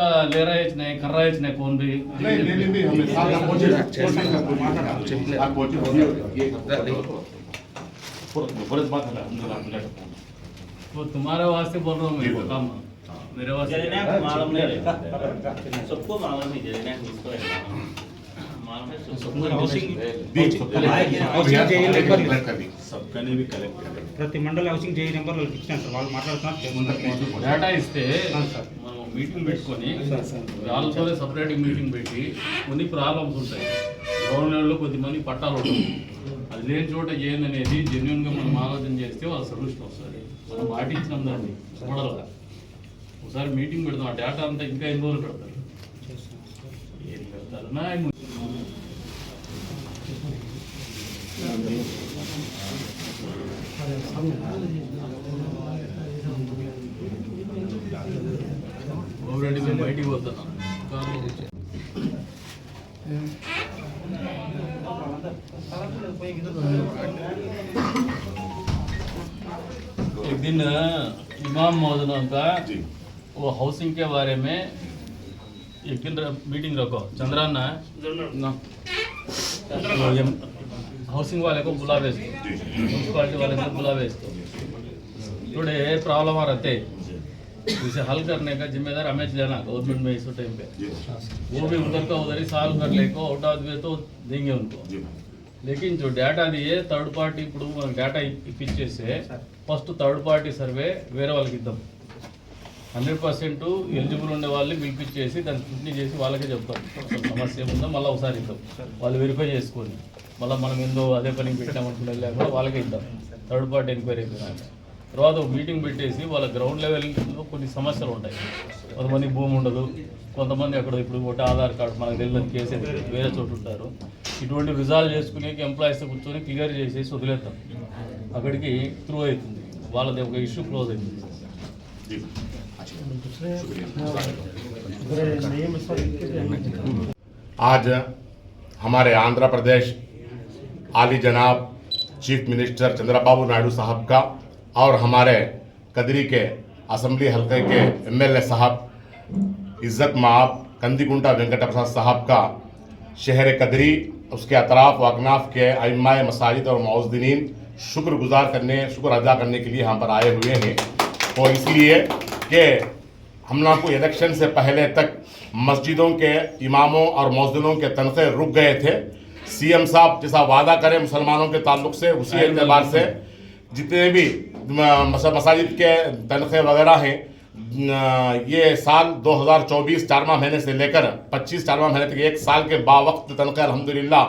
का ले रहे थे नहीं कर रहे थे नहीं कौन भी नहीं नहीं नहीं हमें साथ आप पहुंचे कोशिश कर कोई माता आप पहुंचे ये बरस बात है अल्हम्दुलिल्लाह तो तुम्हारे वास्ते बोल रहा हूँ मैं वो काम मेरे वास्ते जरीना को मालूम नहीं रहता सबको मालूम है जरीना किसको है मालूम है सबको हाउसिंग दी सबका ने भी कलेक्ट कर ప్రతి మండల హౌసింగ్ జేఈ నెంబర్ వాళ్ళకి ఇచ్చాను సార్ వాళ్ళు మాట్లాడుతున్నారు డేటా ఇస్తే అవును సార్. మనం మీటింగ్ పెట్టుకొని వాళ్ళతోనే సపరేట్ మీటింగ్ పెట్టి కొన్ని ప్రాబ్లమ్స్ ఉంటాయి. లెవెల్లో కొద్దిమంది పట్టాలు ఉంటాయి. అది లేని చోట ఏందనేది జెన్యున్గా మనం ఆలోచన చేస్తే వాళ్ళ సొల్యూషన్ వస్తుంది. మనం పాటించినాం దాన్ని మోడల్గా ఒకసారి మీటింగ్ పెడతాం ఆ డేటా అంతా ఇంకా ఎన్ని రోజులు పెడతారు? ఏం పెడతారు? నా మేము బయటికి పోతున్నాం కార్లో కూర్చో. एक दिन इमाम महोदय का जी वो हाउसिंग के बारे में एक दिन र- मीटिंग रखो चंद्राना ना वो ये हाउसिंग वाले को बुला भेज दो जी म्यूनसिपालिटी वाले को बुला भेज दो थोड़े प्रॉब्लम आ रहते उसे हल करने का जिम्मेदार हमें लेना गवर्नमेंट में इस टाइम पे जी वो भी उधर का उधर ही सॉल्व कर ले को आउट ऑफ वे तो देंगे उनको जी లేకిన్ జో డేటా దియే థర్డ్ పార్టీ ఇప్పుడు మనం డేటా ఇప్పించేస్తే ఫస్ట్ థర్డ్ పార్టీ సర్వే వేరే వాళ్ళకి ఇద్దాం హండ్రెడ్ పర్సెంట్ ఎలిజిబుల్ ఉండే వాళ్ళని పిలిపించేసి దాన్ని స్క్రూటినీ చేసి వాళ్ళకే చెప్తాం అసలు సమస్య ఏముందో మళ్ళీ ఒకసారి ఇద్దాం వాళ్ళు వెరిఫై చేసుకొని మళ్ళీ మనం ఏందో అదే పని పెట్టామనుకునే లేకుండా వాళ్ళకే ఇద్దాం థర్డ్ పార్టీ ఎంక్వైరీ అయిపోయినాక తర్వాత ఒక మీటింగ్ పెట్టేసి వాళ్ళ గ్రౌండ్ లెవెల్లో కొన్ని సమస్యలు ఉంటాయి కొంతమంది భూమి ఉండదు కొంతమంది అక్కడ ఇప్పుడు ఒకటి ఆధార్ కార్డు మనకు తెలియదు కేసు ఎత్తుతారు, వేరే చోటు ఉంటారు ఇటువంటి రిజాల్వ్ చేసుకునే ఎంప్లాయీస్తో కూర్చొని క్లియర్ చేసేసి వదిలేస్తాం అక్కడికి త్రూ అవుతుంది వాళ్ళది ఒక ఇష్యూ క్లోజ్ అవుతుంది जी आज हमारे आंध्र प्रदेश आली जनाब चीफ मिनिस्टर चंद्रबाबू नायडू साहब का और हमारे कदरी के असम्बली हलके के एमएलए साहब इज़्ज़त माब कंदीकुंटा वेंकट प्रसाद साहब का शहर कदरी उसके अतराफ व अकनाफ के अमाय मसाजिद और मौजदीन शुक्रगुजार करने शुक्र अदा करने के लिए यहाँ पर आए हुए हैं। और इसलिए कि हम लोग को इलेक्शन से पहले तक मस्जिदों के इमामों और मौजदों के तनखे रुक गए थे। सीएम साहब जैसा वादा करें मुसलमानों के ताल्लुक से उसी एतबार से जितने भी मसाजिद के तनखे वगैरह हैं ये साल 2024 चारवा महीने से लेकर 25 चारवा महीने तक एक साल के बावक्त तनखे अलहमदिल्ला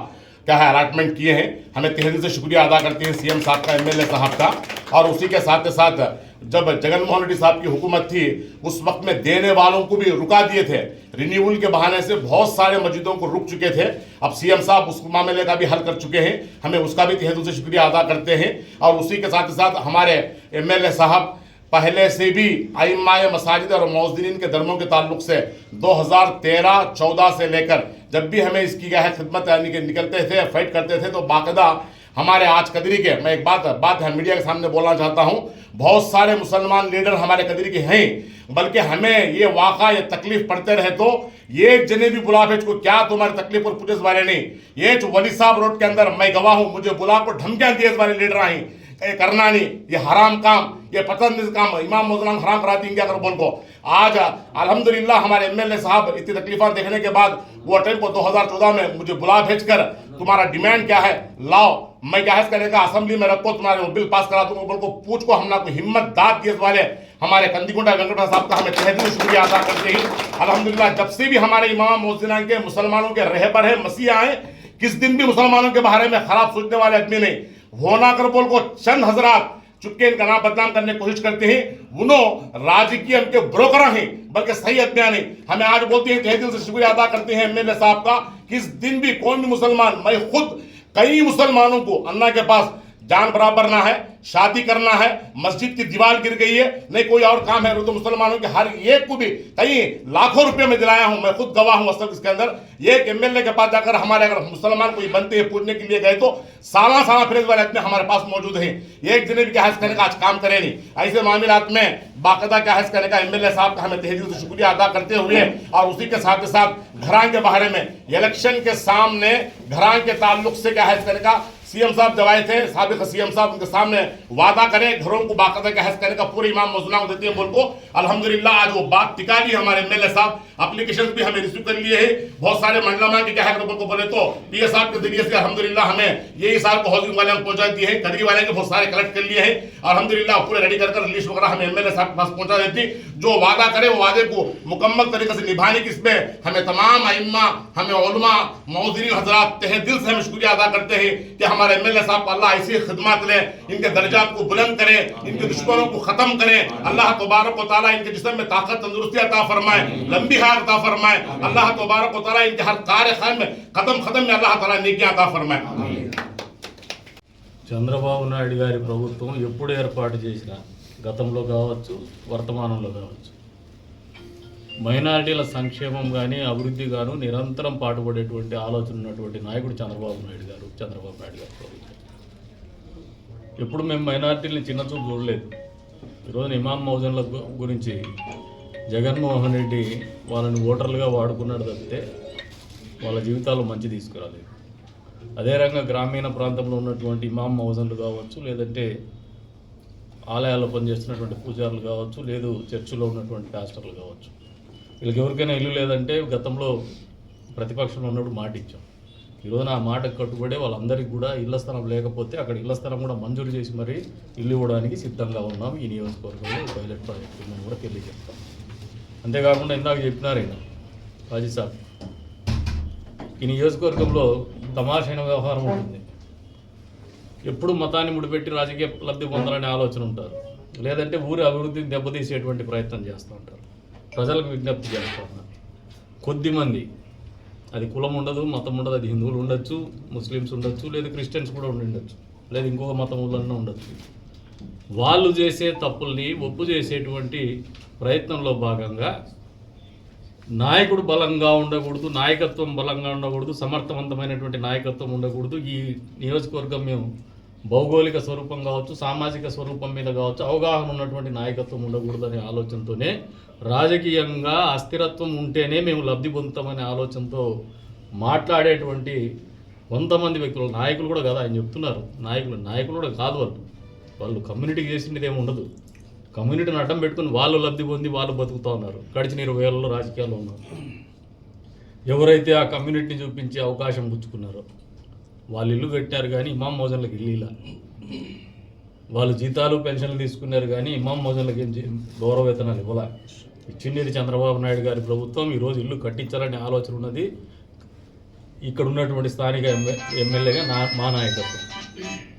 क्या है अलाटमेंट किए हैं। हमें तेज़ी से शुक्रिया अदा करते हैं सीएम साहब का एमएलए साहब का। और उसी के साथ साथ जब जगन मोहन रेड्डी साहब की हुकूमत थी, उस वक्त में देने वालों को भी रुका दिए थे। रिन्यूअल के बहाने से बहुत सारे मस्जिदों को रुक चुके थे। अब सीएम साहब उस मामले का भी हल कर चुके हैं। हमें उसका भी तहे दिल से शुक्रिया अदा करते हैं। और उसी के साथ साथ हमारे एमएलए साहब पहले से भी आइमाय मसाजिद और मौजदीन के धर्मों के ताल्लुक से 2013-14 से लेकर जब भी हमें इसकी क्या है खिदमत निकलते थे, फाइट करते थे तो बाकायदा हमारे आज कदरी के, मैं एक बात बात है, मीडिया के सामने बोलना चाहता हूँ। बहुत सारे मुसलमान लीडर हमारे कदरी के हैं, बल्कि हमें ये वाक़ा, ये तकलीफ़ पड़ते रहे तो ये जने भी बुला भेज को क्या तुम्हारी तकलीफ़ और पुलिस वाले नहीं ये जो वली साहब रोड के अंदर मैं गवाह हूँ, मुझे बुला को धमकियाँ दिए इस वाले लीडर आई ये करना नहीं, ये हराम काम, ये पसंद काम, इमाम मुसलमान हराम कराती हैं क्या करो बोल को। आज, अल्हम्दुलिल्लाह, हमारे एमएलए साहब इतनी तकलीफा देखने के बाद, वो टाइम को 2014 में मुझे बुला भेजकर, तुम्हारा डिमांड क्या है? लाओ मैं क्या है करने का असेंबली में रखो तुम्हारे बिल पास करा दूँगा बोल को पूछ को, हमला को हिम्मत दाद दिए वाले हमारे कंदीकुंडा वेंकटेश्वर साहब का हमें तहे दिल से शुक्रिया अदा करते ही। अल्हम्दुलिल्लाह, जब से भी हमारे इमाम मोहसिना के मुसलमानों के रह पर है, मसीहा आए, किस दिन भी मुसलमानों के बारे में खराब सोचने वाले आदमी नहीं। होना कर बोल को चंद हजरात चुपके इनका नाम बदनाम करने की कोशिश करते हैं। उनो राजकीय उनके ब्रोकर हैं, बल्कि सही अज्ञा नहीं। हमें आज बोलते हैं, तहे से शुक्रिया अदा करते हैं एमएलए साहब का, किस दिन भी कौन भी मुसलमान, मैं खुद कई मुसलमानों को अन्ना के पास जान बराबर ना है, शादी करना है, मस्जिद की दीवार गिर गई है, नहीं कोई और काम है तो मुसलमानों के हर एक को भी कई लाखों रुपए में दिलाया हूँ, मैं खुद गवाह हूँ असल इसके अंदर। एक एमएलए के पास जाकर हमारे अगर मुसलमान कोई बनते हैं पूछने के लिए गए तो साला साला फिर वाले इतने हमारे पास मौजूद हैं। एक जने भी क्या है करने का आज काम करे नहीं। ऐसे मामला में बाकायदा क्या है करने का एमएलए साहब का हमें दिल से शुक्रिया अदा करते हुए और उसी के साथ साथ घरान के बारे में, इलेक्शन के सामने घरान के ताल्लुक से क्या है करने का सीएम साहब जब आए थे, सबक सीएम साहब उनके सामने वादा करें, घरों को बाकायदा क्या है करने का पूरे इमाम मौजूदा को देती है बोल को। अल्हम्दुलिल्लाह, आज वो बात टिका ली हमारे एमएलए साहब। एप्लीकेशन भी हमें रिसीव कर लिए है। बहुत सारे मंडलमा के क्या है को बोले तो पीए साहब के ज़रिए से अल्हम्दुलिल्लाह हमें यही साहब को हाउसिंग वाले पहुँचा दिए है। कदरी वाले के बहुत सारे कलेक्ट कर लिए हैं। अल्हम्दुलिल्लाह, पूरे रेडी कर लिस्ट वगैरह हमें एमएलए साहब के पास पहुँचा देती जो वादा करे, वो वादे को मुकम्मल तरीके से निभाने की इसमें हमें तमाम अइम्मा हमें मौजरी हजरात तहे दिल से हम शुक्रिया अदा करते हैं कि हमारे एमएलए साहब को अल्लाह ऐसी खिदमत ले इनके दर्जात को बुलंद करे इनके दुश्मनों को खत्म करे अल्लाह तबारक व ताला इनके जिस्म में ताकत तंदुरुस्ती अता फरमाए लंबी हार अता फरमाए अल्लाह तबारक व ताला इनके हर कार्य खैर में खत्म खत्म में अल्लाह ताला नेकियां अता फरमाए చంద్రబాబు నాయుడు గారి ప్రభుత్వం ఎప్పుడు ఏర్పాటు చేసినా గతంలో కావచ్చు వర్తమానంలో కావచ్చు మైనారిటీల సంక్షేమం కానీ అభివృద్ధి గాను నిరంతరం పాటుపడేటువంటి ఆలోచన ఉన్నటువంటి నాయకుడు చంద్రబాబు నాయుడు గారు చంద్రబాబు నాయుడు గారు ప్రభుత్వం. ఎప్పుడు మేము మైనారిటీలని చిన్నచూపు చూడలేదు. ఈరోజు ఇమాం మౌజన్ల గురించి జగన్మోహన్ రెడ్డి వాళ్ళని ఓటర్లుగా వాడుకున్నాడు తప్పితే వాళ్ళ జీవితాలు మంచి తీసుకురాలేదు. అదే రంగా గ్రామీణ ప్రాంతంలో ఉన్నటువంటి ఇమాం మౌజన్లు కావచ్చు లేదంటే ఆలయాల్లో పనిచేస్తున్నటువంటి పూజారులు కావచ్చు లేదు చర్చిలో ఉన్నటువంటి పాస్టర్లు కావచ్చు. వీళ్ళకి ఎవరికైనా ఇల్లు లేదంటే గతంలో ప్రతిపక్షంలో ఉన్నప్పుడు మాట ఇచ్చాం. ఈరోజు ఆ మాటకు కట్టుబడే వాళ్ళందరికీ కూడా ఇళ్ళ స్థలం లేకపోతే అక్కడ ఇళ్ళ స్థలం కూడా మంజూరు చేసి మరీ ఇల్లు ఇవ్వడానికి సిద్ధంగా ఉన్నాం. ఈ నియోజకవర్గంలో పైలట్ ప్రాజెక్ట్ ఉందని కూడా తెలియజేస్తాం. అంతేకాకుండా ఇందాక చెప్పినారు ఈయన రాజీ సాబ్. ఈ నియోజకవర్గంలో తమాషైన వ్యవహారం ఉంటుంది. ఎప్పుడు మతాన్ని ముడిపెట్టి రాజకీయ లబ్ధి పొందాలనే ఆలోచన ఉంటారు. లేదంటే ఊరి అభివృద్ధిని దెబ్బతీసేటువంటి ప్రయత్నం చేస్తూ ఉంటారు. ప్రజలకు విజ్ఞప్తి చేస్తూ. కొద్దిమంది. అది కులం ఉండదు మతం ఉండదు అది హిందువులు ఉండొచ్చు ముస్లిమ్స్ ఉండొచ్చు లేదు క్రిస్టియన్స్ కూడా ఉండి ఉండొచ్చు లేదు ఇంకొక మతం వాళ్ళన్నా ఉండొచ్చు. వాళ్ళు చేసే తప్పుల్ని ఒప్పు చేసేటువంటి ప్రయత్నంలో భాగంగా నాయకుడు బలంగా ఉండకూడదు నాయకత్వం బలంగా ఉండకూడదు సమర్థవంతమైనటువంటి నాయకత్వం ఉండకూడదు. ఈ నియోజకవర్గం మేము భౌగోళిక స్వరూపం కావచ్చు సామాజిక స్వరూపం మీద కావచ్చు అవగాహన ఉన్నటువంటి నాయకత్వం ఉండకూడదనే ఆలోచనతోనే రాజకీయంగా అస్థిరత్వం ఉంటేనే మేము లబ్ధి పొందుతామనే ఆలోచనతో మాట్లాడేటువంటి కొంతమంది వ్యక్తులు నాయకులు కూడా కదా ఆయన చెప్తున్నారు. నాయకులు నాయకులు కూడా కాదు వాళ్ళు. వాళ్ళు కమ్యూనిటీకి చేసింది ఏమి ఉండదు. కమ్యూనిటీని అడ్డం పెట్టుకుని వాళ్ళు లబ్ధి పొంది వాళ్ళు బతుకుతూ ఉన్నారు. గడిచిన ఇరవై ఏళ్ళలో రాజకీయాల్లో ఉన్నారు. ఎవరైతే ఆ కమ్యూనిటీని చూపించే అవకాశం పుచ్చుకున్నారో వాళ్ళు ఇల్లు కట్టారు కానీ ఇమాం మోజన్లకు ఇల్లు ఇలా. వాళ్ళు జీతాలు పెన్షన్లు తీసుకున్నారు కానీ ఇమాం మోజన్లకి గౌరవ వేతనాలు ఇవ్వాల. ఇచ్చింది చంద్రబాబు నాయుడు గారి ప్రభుత్వం ఈరోజు ఇల్లు కట్టించాలనే ఆలోచన ఉన్నది. ఇక్కడ ఉన్నటువంటి స్థానిక ఎమ్మె ఎమ్మెల్యేగా నా మా నాయకత్వం.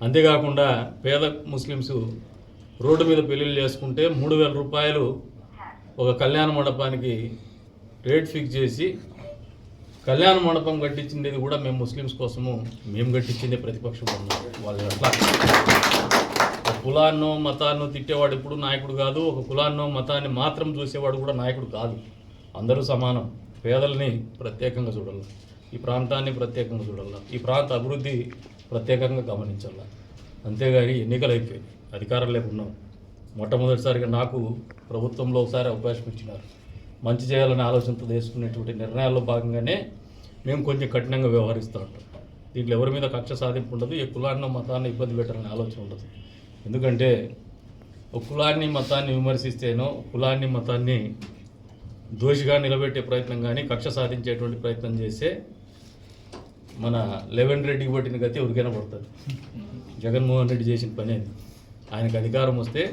అంతేకాకుండా పేద ముస్లిమ్స్ రోడ్డు మీద పెళ్ళిళ్ళు చేసుకుంటే మూడు వేల రూపాయలు ఒక కళ్యాణ మండపానికి రేట్ ఫిక్స్ చేసి కళ్యాణ మండపం కట్టించింది కూడా మేము ముస్లిమ్స్ కోసము. మేము కట్టించిందే ప్రతిపక్షం ఉన్నాం వాళ్ళు అట్లా. కులాన్నో మతాన్నో తిట్టేవాడు ఇప్పుడు నాయకుడు కాదు. ఒక కులాన్నో మతాన్ని మాత్రం చూసేవాడు కూడా నాయకుడు కాదు. అందరూ సమానం. పేదల్ని ప్రత్యేకంగా చూడాలి. ఈ ప్రాంతాన్ని ప్రత్యేకంగా చూడాలి. ఈ ప్రాంత అభివృద్ధి ప్రత్యేకంగా గమనించాలి. అంతేగాని ఎన్నికలు అయిపోయాయి అధికారం లేకున్నాం మొట్టమొదటిసారిగా నాకు ప్రభుత్వంలో ఒకసారి అవకాశం ఇచ్చినారు. మంచి చేయాలనే ఆలోచనతో తీసుకునేటువంటి నిర్ణయాల్లో భాగంగానే మేము కొంచెం కఠినంగా వ్యవహరిస్తూ ఉంటాం. దీంట్లో ఎవరి మీద కక్ష సాధింపు ఉండదు ఏ కులాన్ని మతాన్ని ఇబ్బంది పెట్టాలనే ఆలోచన ఉండదు. ఎందుకంటే ఒక కులాన్ని మతాన్ని విమర్శిస్తేనో కులాన్ని మతాన్ని దోషిగా నిలబెట్టే ప్రయత్నం కానీ కక్ష సాధించేటువంటి ప్రయత్నం చేస్తే మన లెవెన్ రెడ్డికి పట్టిన గతి ఎవరికైనా పడుతుంది. జగన్మోహన్ రెడ్డి చేసిన పని అది. ఆయనకు అధికారం వస్తే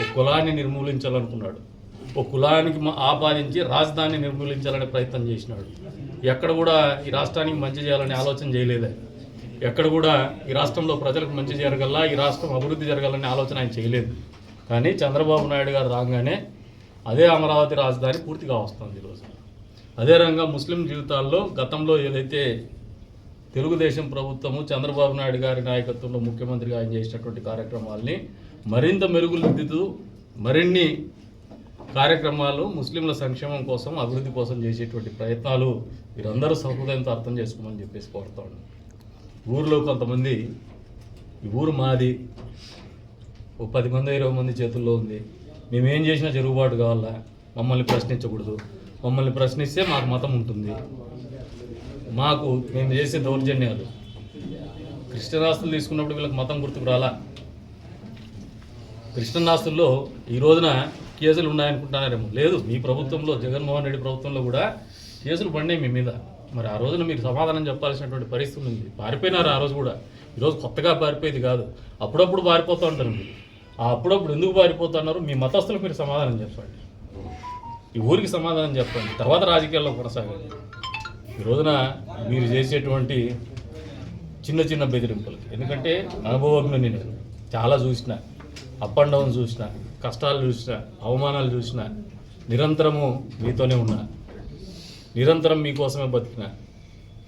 ఒక కులాన్ని నిర్మూలించాలనుకున్నాడు. ఒక కులానికి ఆపాదించి రాజధాని నిర్మూలించాలనే ప్రయత్నం చేసినాడు. ఎక్కడ కూడా ఈ రాష్ట్రానికి మంచి చేయాలనే ఆలోచన చేయలేదు. ఎక్కడ కూడా ఈ రాష్ట్రంలో ప్రజలకు మంచి జరగల్లా ఈ రాష్ట్రం అభివృద్ధి జరగాలనే ఆలోచన ఆయన చేయలేదు. కానీ చంద్రబాబు నాయుడు గారు రాగానే అదే అమరావతి రాజధాని పూర్తిగా వస్తుంది ఈరోజు. అదే రంగా ముస్లిం జీవితాల్లో గతంలో ఏదైతే తెలుగుదేశం ప్రభుత్వము చంద్రబాబు నాయుడు గారి నాయకత్వంలో ముఖ్యమంత్రిగా ఆయన చేసినటువంటి కార్యక్రమాల్ని మరింత మెరుగుదిద్దుతూ మరిన్ని కార్యక్రమాలు ముస్లింల సంక్షేమం కోసం అభివృద్ధి కోసం చేసేటువంటి ప్రయత్నాలు మీరందరూ సహృదయంతో అర్థం చేసుకోమని చెప్పేసి కోరుతా ఊర్లో ఊరిలో కొంతమంది ఈ ఊరు మాది ఓ పది మంది ఇరవై మంది చేతుల్లో ఉంది. మేమేం చేసినా జరుగుబాటు కావాలా మమ్మల్ని ప్రశ్నించకూడదు. మమ్మల్ని ప్రశ్నిస్తే మాకు మతం ఉంటుంది. మాకు మేము చేసే దౌర్జన్యాలు క్రిస్టియన్ ఆస్తులు తీసుకున్నప్పుడు వీళ్ళకి మతం గుర్తుకు రాలా? క్రిస్టియన్ ఆస్తుల్లో ఈ రోజున కేసులు ఉన్నాయనుకుంటున్నారేమో. లేదు మీ ప్రభుత్వంలో జగన్మోహన్ రెడ్డి ప్రభుత్వంలో కూడా కేసులు పడినాయి మీ మీద. మరి ఆ రోజున మీరు సమాధానం చెప్పాల్సినటువంటి పరిస్థితి ఉంది. పారిపోయినారు ఆ రోజు కూడా. ఈరోజు కొత్తగా పారిపోయేది కాదు. అప్పుడప్పుడు పారిపోతూ ఉంటారు మీరు. ఆ అప్పుడప్పుడు ఎందుకు పారిపోతున్నారు మీ మతస్థులకు మీరు సమాధానం చెప్పండి. ఈ ఊరికి సమాధానం చెప్పండి. తర్వాత రాజకీయాల్లో కొనసాగండి. ఈ రోజున మీరు చేసేటువంటి చిన్న చిన్న బెదిరింపులు ఎందుకంటే అనుభవజ్ఞుని నేను. చాలా చూసిన. అప్ అండ్ డౌన్ చూసిన కష్టాలు చూసిన అవమానాలు చూసిన నిరంతరము మీతోనే ఉన్నా నిరంతరం మీకోసమే బతికిన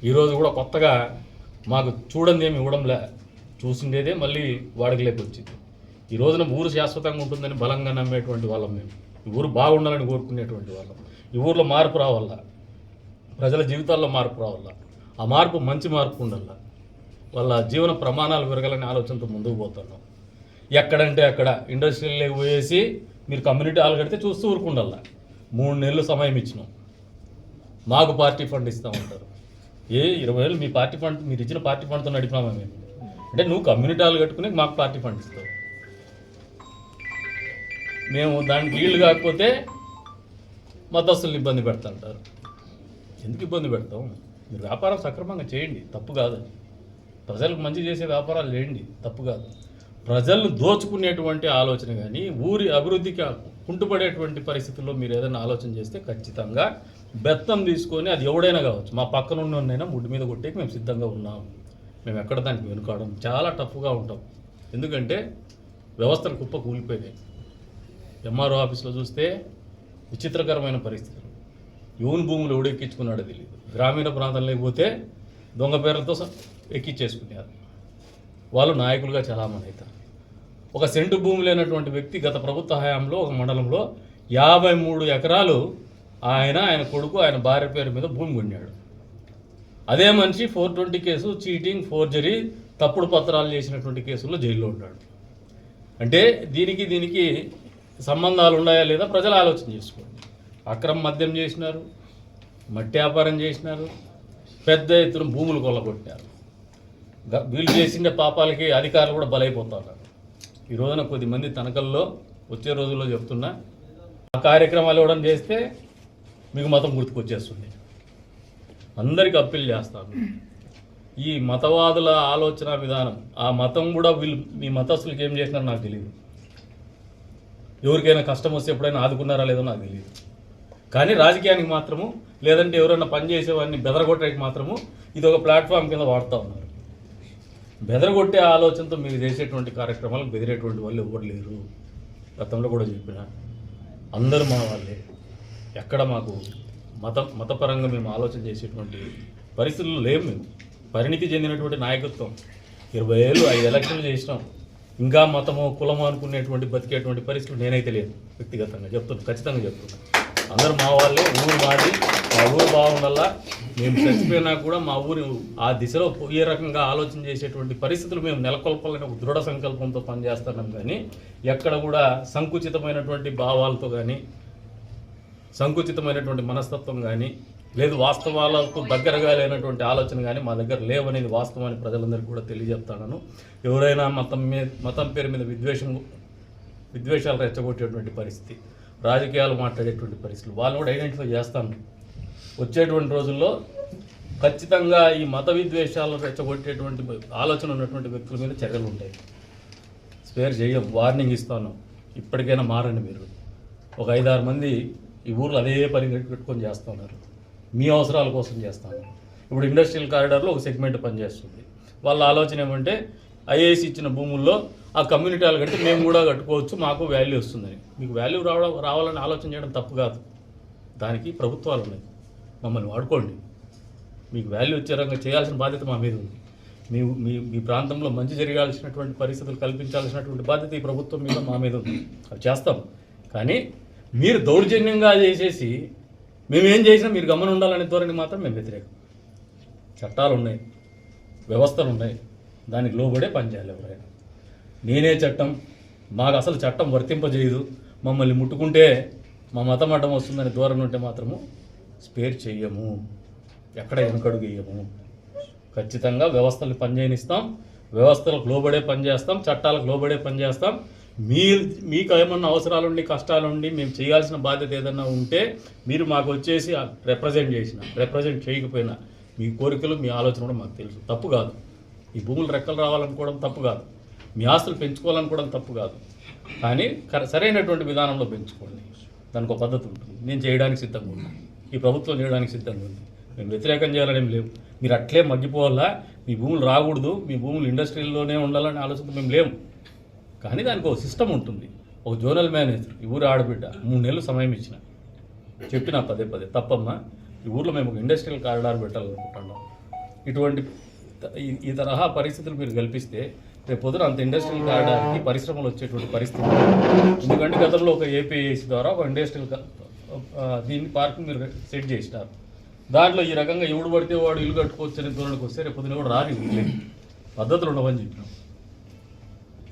ఈరోజు కూడా కొత్తగా మాకు చూడండి ఏమి ఇవ్వడంలే చూసిండేదే మళ్ళీ వాడకలేకి వచ్చింది. ఈ రోజున ఊరు శాశ్వతంగా ఉంటుందని బలంగా నమ్మేటువంటి వాళ్ళం మేము. ఈ ఊరు బాగుండాలని కోరుకునేటువంటి వాళ్ళం. ఈ ఊర్లో మార్పు రావాలా? ప్రజల జీవితాల్లో మార్పు రావాలా? ఆ మార్పు మంచి మార్పు ఉండాల? వాళ్ళ జీవన ప్రమాణాలు పెరగాలనే ఆలోచనతో ముందుకు పోతున్నాం. ఎక్కడంటే అక్కడ ఇండస్ట్రియల్ పోయేసి మీరు కమ్యూనిటీ హాల్ కడితే చూస్తూ ఊరుకుండాల. మూడు నెలలు సమయం ఇచ్చినాం. మాకు పార్టీ ఫండ్ ఇస్తామంటారు ఏ ఇరవై వేలు మీ పార్టీ ఫండ్ మీరు ఇచ్చిన పార్టీ ఫండ్తో నడిపినామా మేము? అంటే నువ్వు కమ్యూనిటీ హాల్ కట్టుకుని మాకు పార్టీ ఫండ్ ఇస్తావు. మేము దానికి వీళ్ళు కాకపోతే మద్దస్తులను ఇబ్బంది పెడతాంటారు. ఎందుకు ఇబ్బంది పెడతాం మీరు వ్యాపారం సక్రమంగా చేయండి తప్పు కాదు ప్రజలకు మంచి చేసే వ్యాపారాలు చేయండి తప్పు కాదు. ప్రజలను దోచుకునేటువంటి ఆలోచన కానీ ఊరి అభివృద్ధికి కుంటుపడేటువంటి పరిస్థితుల్లో మీరు ఏదైనా ఆలోచన చేస్తే ఖచ్చితంగా బెత్తం తీసుకొని అది ఎవడైనా కావచ్చు. మా పక్కన ఉన్నైనా ముడ్డు మీద కొట్టేకి మేము సిద్ధంగా ఉన్నాం. మేము ఎక్కడ దానికి వెనుకాడం? చాలా టఫ్గా ఉంటాం. ఎందుకంటే వ్యవస్థలు కుప్ప కూలిపోయినాయి ఎంఆర్ఓ ఆఫీస్లో చూస్తే విచిత్రకరమైన పరిస్థితులు. యూన్ భూములు ఎవడెక్కించుకున్నాడో తెలియదు గ్రామీణ ప్రాంతంలోకి పోతే దొంగ పేర్లతో ఎక్కించేసుకునేది వాళ్ళు నాయకులుగా చాలామంది అవుతారు. ఒక సెంటు భూమి లేనటువంటి వ్యక్తి గత ప్రభుత్వ హయాంలో ఒక మండలంలో యాభై మూడు ఎకరాలు ఆయన ఆయన కొడుకు ఆయన భార్య పేరు మీద భూమి కొన్నాడు. అదే మనిషి four twenty case cheating forgery తప్పుడు పత్రాలు చేసినటువంటి కేసుల్లో జైల్లో ఉన్నాడు. అంటే దీనికి దీనికి సంబంధాలు ఉన్నాయా లేదా ప్రజలు ఆలోచన చేసుకోండి. అక్రమ మద్యం చేసినారు మట్టి వ్యాపారం చేసినారు పెద్ద ఎత్తున భూములు కొల్లగొట్టారు వీళ్ళు చేసిన పాపాలకి అధికారులు కూడా బలైపోతున్నారు. ఈ రోజున కొద్దిమంది తనకల్లో వచ్చే రోజుల్లో చెప్తున్నా ఆ కార్యక్రమాలు ఇవ్వడం చేస్తే మీకు మతం గుర్తుకొచ్చేస్తుంది. అందరికి అప్పీల్ చేస్తాను. ఈ మతవాదుల ఆలోచన విధానం ఆ మతం కూడా వీళ్ళు మీ మతస్థులకి ఏం చేసినారో నాకు తెలియదు ఎవరికైనా కష్టం వస్తే ఎప్పుడైనా ఆదుకున్నారా లేదో నాకు తెలియదు కానీ రాజకీయానికి మాత్రము లేదంటే ఎవరైనా పనిచేసేవాడిని బెదరగొట్టడానికి మాత్రము ఇది ఒక ప్లాట్ఫామ్ కింద వాడుతూ ఉన్నారు. బెదరగొట్టే ఆలోచనతో మీరు చేసేటువంటి కార్యక్రమాలకు బెదిరేటువంటి వాళ్ళు ఎవరు లేరు. గతంలో కూడా చెప్పిన. అందరూ మా వాళ్ళే. ఎక్కడ మాకు మత మతపరంగా మేము ఆలోచన చేసేటువంటి పరిస్థితులు లేము మేము. పరిణితి చెందినటువంటి నాయకత్వం. ఇరవై ఏళ్ళు ఐదు ఎలక్షన్లు చేసినాం. ఇంకా మతము కులము అనుకునేటువంటి బతికేటువంటి పరిస్థితులు నేనైతే లేదు వ్యక్తిగతంగా చెప్తున్నాను ఖచ్చితంగా చెప్తున్నాను అందరూ మా వాళ్ళే ఊరు మాది. మా ఊరు బాగుండల్లా మేము చచ్చిపోయినా కూడా మా ఊరి ఆ దిశలో ఏ రకంగా ఆలోచన చేసేటువంటి పరిస్థితులు మేము నెలకొల్పాలని ఒక దృఢ సంకల్పంతో పనిచేస్తున్నాం కానీ ఎక్కడ కూడా సంకుచితమైనటువంటి భావాలతో కానీ సంకుచితమైనటువంటి మనస్తత్వం కానీ లేదు వాస్తవాలకు దగ్గరగా లేనటువంటి ఆలోచన కానీ మా దగ్గర లేవనేది వాస్తవాన్ని ప్రజలందరికీ కూడా తెలియజెప్తాను ఎవరైనా మతం మీద మతం పేరు మీద విద్వేషం విద్వేషాలు రెచ్చగొట్టేటువంటి పరిస్థితి. రాజకీయాలు మాట్లాడేటువంటి పరిస్థితులు. వాళ్ళు కూడా ఐడెంటిఫై చేస్తాను. వచ్చేటువంటి రోజుల్లో ఖచ్చితంగా ఈ మత విద్వేషాలు రెచ్చగొట్టేటువంటి ఆలోచన ఉన్నటువంటి వ్యక్తుల మీద చర్యలు ఉంటాయి. స్పేర్ చేయం వార్నింగ్ ఇస్తాను. ఇప్పటికైనా మారండి మీరు. ఒక ఐదారు మంది ఈ ఊర్లో అదే పని పెట్టుకొని చేస్తున్నారు. మీ అవసరాల కోసం చేస్తాను. ఇప్పుడు ఇండస్ట్రియల్ కారిడార్లో ఒక సెగ్మెంట్ పనిచేస్తుంది. వాళ్ళ ఆలోచన ఏమంటే ఐఏఎస్ ఇచ్చిన భూముల్లో ఆ కమ్యూనిటీ వాళ్ళు కడితే మేము కూడా కట్టుకోవచ్చు మాకు వాల్యూ వస్తుందని. మీకు వాల్యూ రావడం రావాలని ఆలోచన చేయడం తప్పు కాదు. దానికి ప్రభుత్వాలు ఉన్నాయి. మమ్మల్ని వాడుకోండి. మీకు వాల్యూ వచ్చే రంగా చేయాల్సిన బాధ్యత మా మీద ఉంది. మీ మీ మీ ప్రాంతంలో మంచి జరగాల్సినటువంటి పరిస్థితులు కల్పించాల్సినటువంటి బాధ్యత ఈ ప్రభుత్వం మీద మా మీద ఉంది. అవి చేస్తాం. కానీ మీరు దౌర్జన్యంగా చేసేసి మేము ఏం చేసినా మీరు గమనం ఉండాలనే ధోరణి మాత్రం మేము వ్యతిరేకం. చట్టాలు ఉన్నాయి. వ్యవస్థలు ఉన్నాయి. దానికి లోబడే పనిచేయాలి ఎవరైనా. నేనే చట్టం. మాకు అసలు చట్టం వర్తింపజేయదు. మమ్మల్ని ముట్టుకుంటే మా మతం అడ్డం వస్తుందని దూరం ఉంటే మాత్రము స్పేర్ చెయ్యము. ఎక్కడ వెనుకడుగు వేయము. ఖచ్చితంగా వ్యవస్థలు పనిచేయనిస్తాం. వ్యవస్థలకు లోబడే పనిచేస్తాం చట్టాలకు లోబడే పనిచేస్తాం మీ మీకు ఏమన్నా అవసరాలుండి కష్టాలుండి మేము చేయాల్సిన బాధ్యత ఏదన్నా ఉంటే మీరు మాకు వచ్చేసి రిప్రజెంట్ చేసిన రిప్రజెంట్ చేయకపోయినా మీ కోరికలు మీ ఆలోచన కూడా మాకు తెలుసు. తప్పు కాదు. ఈ భూములు రెక్కలు రావాలనుకోవడం తప్పు కాదు. మీ ఆస్తులు పెంచుకోవాలనుకోవడం తప్పు కాదు. కానీ సరైనటువంటి విధానంలో పెంచుకోండి. దానికి ఒక పద్ధతి ఉంటుంది. నేను చేయడానికి సిద్ధంగా ఉన్నాను ఈ ప్రభుత్వం చేయడానికి సిద్ధంగా ఉంది. మేము వ్యతిరేకం చేయాలనేం లేవు. మీరు అట్లే మగ్గిపోవాలా? మీ భూములు రాకూడదు. మీ భూములు ఇండస్ట్రీలోనే ఉండాలని ఆలోచన మేము లేము. కానీ దానికి ఒక సిస్టమ్ ఉంటుంది. ఒక జోనల్ మేనేజర్. ఈ ఊరు ఆడబిడ్డ. మూడు నెలలు సమయం ఇచ్చిన. చెప్పిన పదే పదే తప్పమ్మా ఈ ఊర్లో మేము ఒక ఇండస్ట్రియల్ కారిడార్ పెట్టాలనుకుంటున్నాం. ఇటువంటి ఈ- ఈ తరహా పరిస్థితులు మీరు కల్పిస్తే రేపు పొద్దున అంత ఇండస్ట్రియల్ కావడానికి పరిశ్రమలు వచ్చేటువంటి పరిస్థితి. ఎందుకంటే గతంలో ఒక ఏపీఏసీ ద్వారా ఒక ఇండస్ట్రియల్ దీన్ని పార్క్ మీరు సెట్ చేసినారు. దాంట్లో ఈ రకంగా ఎవడు పడితే వాడు ఇల్లు కట్టుకోవచ్చు అనే ధోరణికి వస్తే రేపు పొద్దున కూడా రాని పద్ధతులు ఉండవని చెప్పినాం.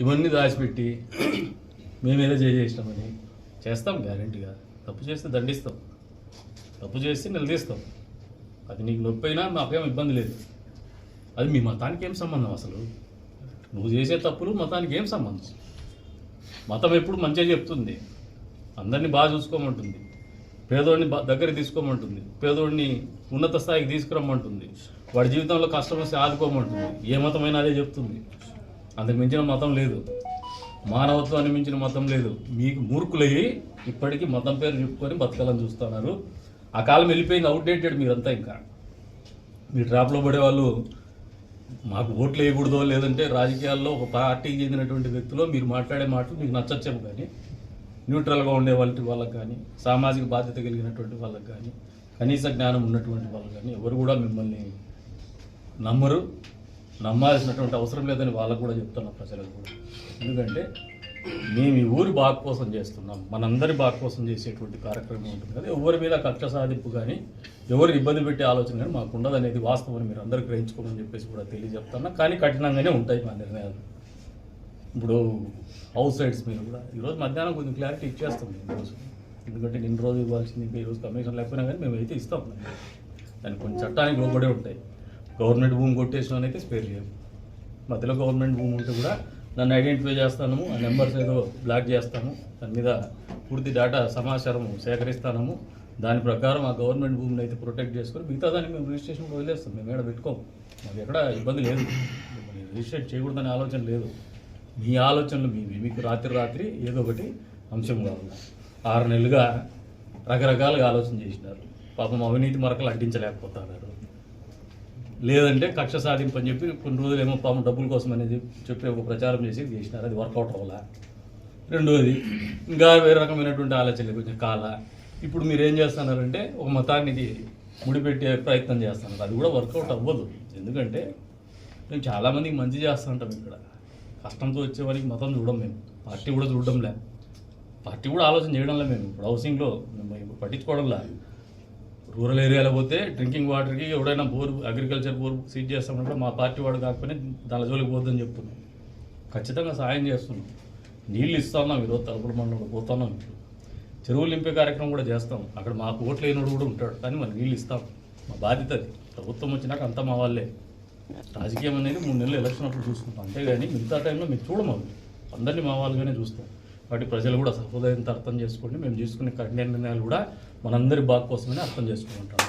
ఇవన్నీ దాచిపెట్టి మేమేదో చేసేసినామని చేస్తాం గ్యారంటీగా తప్పు చేస్తే దండిస్తాం. తప్పు చేస్తే నిలదీస్తాం. అది నీకు నొప్పి అయినా మాకేం ఇబ్బంది లేదు. అది మీ మతానికి ఏం సంబంధం అసలు? నువ్వు చేసే తప్పులు మతానికి ఏం సంబంధం? మతం ఎప్పుడు మంచిగా చెప్తుంది. అందరినీ బాగా చూసుకోమంటుంది. పేదోడిని బా- దగ్గర తీసుకోమంటుంది. పేదోడిని ఉన్నత స్థాయికి తీసుకురమ్మంటుంది. వాడి జీవితంలో కష్టం వస్తే ఆదుకోమంటుంది. ఏ మతమైనా అదే చెప్తుంది. అందుకు మించిన మతం లేదు. మానవత్వాన్ని మించిన మతం లేదు. మీకు మూర్ఖులయ్యి ఇప్పటికీ మతం పేరు చెప్పుకొని బతకాలని చూస్తున్నారు. ఆ కాలం వెళ్ళిపోయింది అవుట్డేటెడ్ మీరంతా ఇంకా. మీ ట్రాప్లో పడే వాళ్ళు మాకు ఓట్లు వేయకూడదో లేదంటే రాజకీయాల్లో ఒక పార్టీకి చెందినటువంటి వ్యక్తులు మీరు మాట్లాడే మాటలు మీకు నచ్చచ్చేమో కానీ న్యూట్రల్గా ఉండే వాళ్ళకి వాళ్ళకి కానీ సామాజిక బాధ్యత కలిగినటువంటి వాళ్ళకి కానీ కనీస జ్ఞానం ఉన్నటువంటి వాళ్ళకి కానీ ఎవరు కూడా మిమ్మల్ని నమ్మరు. నమ్మాల్సినటువంటి అవసరం లేదని వాళ్ళకు కూడా చెప్తున్నా ప్రజలకు కూడా. ఎందుకంటే మేము ఈ ఊరి బాగు కోసం చేస్తున్నాం. మనందరి బాగు కోసం చేసేటువంటి కార్యక్రమం ఉంటుంది కదా. ఎవరి మీద కక్ష సాధింపు కానీ ఎవరిని ఇబ్బంది పెట్టే ఆలోచన కానీ మాకు ఉండదు అనేది వాస్తవం మీరు అందరూ గ్రహించుకోమని చెప్పేసి కూడా తెలియజెప్తున్నా. కానీ కఠినంగానే ఉంటాయి మా నిర్ణయాలు. ఇప్పుడు హౌస్ రైట్స్ మీద కూడా. ఈరోజు మధ్యాహ్నం కొంచెం క్లారిటీ ఇచ్చేస్తాం మేము ఈరోజు ఎందుకంటే నిన్న రోజు ఇవ్వాల్సింది ఈరోజు కమిషన్ లేకపోయినా కానీ మేము అయితే ఇస్తాం. దానికి కొన్ని చట్టానికి లోబడే ఉంటాయి. గవర్నమెంట్ భూమి కొట్టేసిన అయితే స్పేర్ చేయము మధ్యలో గవర్నమెంట్ భూమి ఉంటే కూడా దాన్ని ఐడెంటిఫై చేస్తాము ఆ నెంబర్స్ ఏదో బ్లాక్ చేస్తాము దాని మీద పూర్తి డేటా సమాచారం సేకరిస్తాము దాని ప్రకారం ఆ గవర్నమెంట్ భూమిని అయితే ప్రొటెక్ట్ చేసుకొని మిగతా దాన్ని మేము రిజిస్ట్రేషన్ వదిలేస్తాం. మేము ఏడ పెట్టుకోము మాకు ఎక్కడ ఇబ్బంది లేదు. రిజిస్ట్రేట్ చేయకూడదనే ఆలోచన లేదు. మీ ఆలోచనలు మీ మీకు రాత్రి రాత్రి ఏదో ఒకటి అంశం కావాలి. ఆరు నెలలుగా రకరకాలుగా ఆలోచన చేసినారు. పాపం అవినీతి మరకలు అడ్డించలేకపోతున్నారు లేదంటే కక్ష సాధింపు అని చెప్పి కొన్ని రోజులు ఏమో పాము డబ్బుల కోసం అనేది చెప్పి ఒక ప్రచారం చేసి చేసినారు. అది వర్కౌట్ అవ్వాలా? రెండోది ఇంకా వేరే రకమైనటువంటి ఆలోచనలు కొంచెం కాల ఇప్పుడు మీరు ఏం చేస్తున్నారంటే ఒక మతానికి ముడిపెట్టే ప్రయత్నం చేస్తున్నారు. అది కూడా వర్కౌట్ అవ్వదు. ఎందుకంటే మేము చాలామందికి మంచి చేస్తుంటాం ఇక్కడ. కష్టంతో వచ్చేవారికి మతం చూడం మేము. పార్టీ కూడా చూడడంలే. పార్టీ కూడా ఆలోచన చేయడంలే మేము. ఇప్పుడు హౌసింగ్లో మేము పట్టించుకోవడంలా. రూరల్ ఏరియాలో పోతే డ్రింకింగ్ వాటర్కి ఎవడైనా బోర్ అగ్రికల్చర్ బోర్ సీజ్ చేస్తామంటే మా పార్టీ వాడు కాకపోయినా దాని జోలికి పోద్దని చెప్తున్నాం. ఖచ్చితంగా సాయం చేస్తున్నాం. నీళ్ళు ఇస్తున్నాం ఈరోజు తలుపుల మండలం పోతున్నాం చెరువులు నింపే కార్యక్రమం కూడా చేస్తాం. అక్కడ మాకు ఓట్లు లేనివాడు కూడా ఉంటాడు. కానీ మరి నీళ్ళు ఇస్తాం. మా బాధ్యత అది. ప్రభుత్వం వచ్చినాక అంతా మా వాళ్ళే. రాజకీయం అనేది మూడు నెలలు ఎలక్షన్ అప్పుడు చూసుకుంటాం. అంతేగాని మిగతా టైంలో మేము చూడము అందరినీ మా వాళ్ళుగానే చూస్తాం. కాబట్టి ప్రజలు కూడా సహృదయంతో అర్థం చేసుకోండి. మేము తీసుకునే కఠిన నిర్ణయాలు కూడా మనందరి బాగు కోసమని అర్థం చేసుకుంటాం